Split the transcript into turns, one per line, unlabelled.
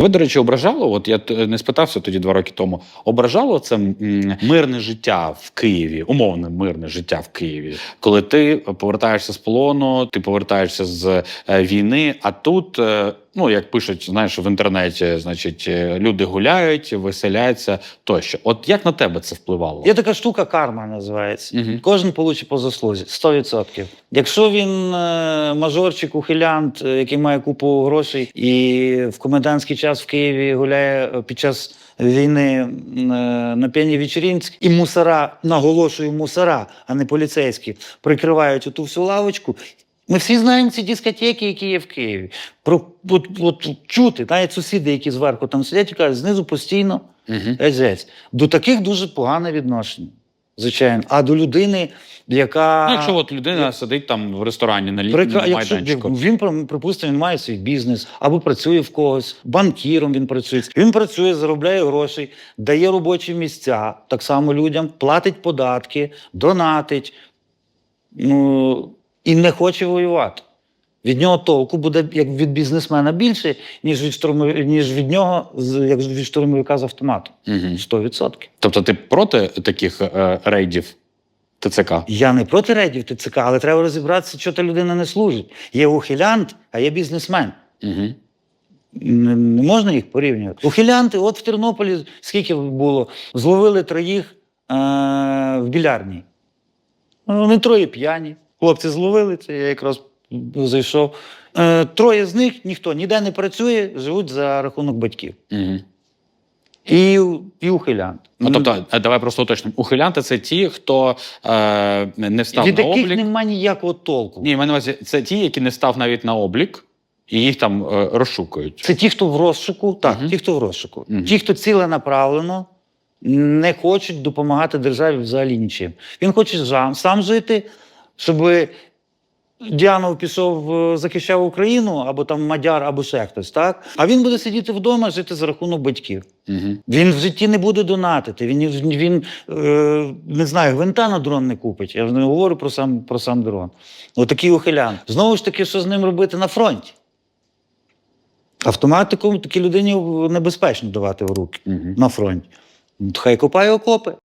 Ви, до речі, ображало? От я не спитався тоді два роки тому. Ображало це мирне життя в Києві, умовне мирне життя в Києві, коли ти повертаєшся з полону, ти повертаєшся з е, війни. А тут, е, ну як пишуть, знаєш, в інтернеті, значить, е, люди гуляють, веселяються тощо. От як на тебе це впливало?
Є така штука карма називається.
Мгм.
Кожен получить по заслузі 100%. Якщо він е, мажорчик, ухилянт, е, який має купу грошей і в комендантський час в Києві гуляє під час війни на п'яній вечеринці, і мусора, наголошую, мусора, а не поліцейські, прикривають оту всю лавочку. Ми всі знаємо ці дискотеки, які є в Києві. Про от, от, чути, навіть сусіди, які зверху там сидять, і кажуть, знизу постійно
Угу.
Геть. До таких дуже погане відношення, звичайно. А до людини, яка.
Ну, якщо от людина сидить там в ресторані на літньому
Прикра-
майданчику.
він припустимо, він має свій бізнес або працює в когось, банкіром він працює. Він працює, заробляє гроші, дає робочі місця так само людям, платить податки, донатить ну, і не хоче воювати. Від нього толку буде як від бізнесмена більше, ніж від штурмовика, ніж від нього, як від штурмовика з автоматом.
Угу.
100%.
Тобто ти проти таких е, рейдів ТЦК?
Я не проти рейдів ТЦК, але треба розібратися, що та людина не служить. Є ухилянт, а є бізнесмен.
Угу.
Не, не можна їх порівнювати. Ухилянти, от в Тернополі скільки було, зловили троїх е- в білярні. Ну, Вони троє п'яні. Хлопці зловили, це я якраз зайшов. Е, троє з них ніхто ніде не працює, живуть за рахунок батьків.
Угу.
І, і ухилянт.
Ну, тобто, е, давай просто уточнимо. Ухилянти це ті, хто е, не встав
від
на
яких
облік.
немає ніякого толку.
Ні, мене це ті, які не став навіть на облік, і їх там е, розшукують.
Це ті, хто в розшуку, так,
Мгм.
ті, хто в розшуку.
Мгм.
Ті, хто ціленаправлено не хочуть допомагати державі взагалі нічим. Він хоче сам жити, щоб Діанов пішов, е, захищав Україну, або там Мадяр, або ще хтось, так? А він буде сидіти вдома, жити за рахунок батьків.
Угу.
Він в житті не буде донатити. Він, він е, не знаю, гвинта на дрон не купить. Я ж не говорю про сам, про сам дрон. Отакий ухилян. Знову ж таки, що з ним робити на фронті? Автоматику такій людині небезпечно давати в руки
Угу.
на фронті. Хай копає окопи.